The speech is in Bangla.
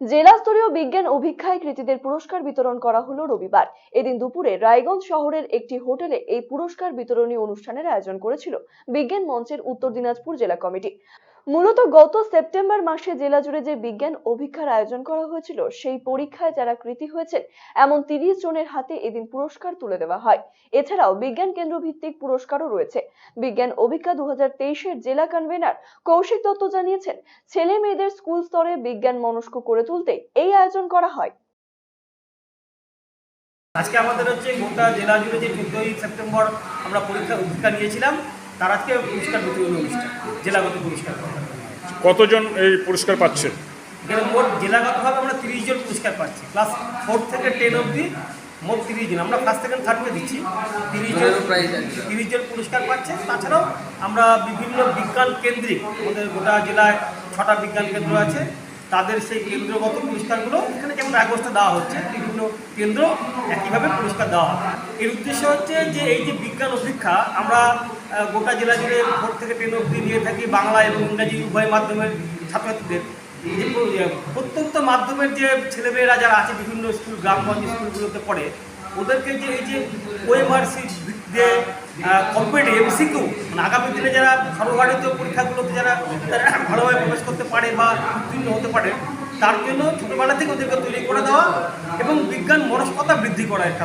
জেলা স্তরীয় বিজ্ঞান অভিক্ষায় কৃতীদের পুরস্কার বিতরণ করা হলো রবিবার। এদিন দুপুরে রায়গঞ্জ শহরের একটি হোটেলে এই পুরস্কার বিতরণী অনুষ্ঠানের আয়োজন করেছিল বিজ্ঞান মঞ্চের উত্তর দিনাজপুর জেলা কমিটি। মূলত গত সেপ্টেম্বর মাসে জেলা জুড়ে যে বিজ্ঞান অভিক্ষার আয়োজন করা হয়েছিল, সেই পরীক্ষায় যারা কৃতী হয়েছেন, এমন তিরিশ জনের হাতে এদিন পুরস্কার তুলে দেওয়া হয়। এছাড়াও বিজ্ঞান কেন্দ্র ভিত্তিক পুরস্কারও রয়েছে। বিজ্ঞান অভিজ্ঞা দু হাজার জেলা কনভেনার কৌশিক দত্ত জানিয়েছেন, ছেলে মেয়েদের স্কুল স্তরে বিজ্ঞান মনস্ক করে তুলতে এই আয়োজন করা হয়। আজকে আমাদের হচ্ছে গোটা জেলা জুড়ে যে চোদ্দোই সেপ্টেম্বর আমরা পরীক্ষা পরীক্ষা নিয়েছিলাম তার আজকে পুরস্কার বিতরণ অনুষ্ঠান জেলাগত পুরস্কার। কতজন এই পুরস্কার পাচ্ছে? এখানে মোট জেলাগতভাবে আমরা তিরিশ জন পুরস্কার পাচ্ছি। ক্লাস ফোর থেকে টেন অবধি মোট তিরিশ জন। আমরা ফার্স্ট সেকেন্ড থার্ডকে দিচ্ছি। তিরিশ জন তিরিশ জন পুরস্কার পাচ্ছে। তাছাড়াও আমরা বিভিন্ন বিজ্ঞান কেন্দ্রিক আমাদের গোটা জেলায় ছটা বিজ্ঞান কেন্দ্র আছে। তাদের সেই কেন্দ্রগত পুরস্কারগুলো এখানে যেমন আগস্টে দেওয়া হচ্ছে বিভিন্ন কেন্দ্র একইভাবে পুরস্কার দেওয়া হবে। এর উদ্দেশ্য হচ্ছে যে এই যে বিজ্ঞান ও শিক্ষা, আমরা গোটা জেলা জুড়ে ভোট থেকে টেন অবধি নিয়ে থাকি বাংলা এবং ইংরাজি উভয় মাধ্যমের ছাত্রছাত্রীদের। যে প্র- যে প্রত্যন্ত মাধ্যমের যে ছেলেমেয়েরা যারা আছে, বিভিন্ন স্কুল গ্রামগঞ্জ স্কুলগুলোতে পড়ে, ওদেরকে যে এই যে ওএমআরসি যে কম্পিটিভ এমসিকিউ মানে আগামী দিনে যারা সর্বভারতীয় পরীক্ষাগুলোতে যারা তারা ভালোভাবে প্রবেশ করতে পারে বা উত্তীর্ণ হতে পারে, তার জন্য ছোটোবেলা থেকে ওদেরকে তৈরি করে দেওয়া এবং বিজ্ঞান মনস্কতা বৃদ্ধি করা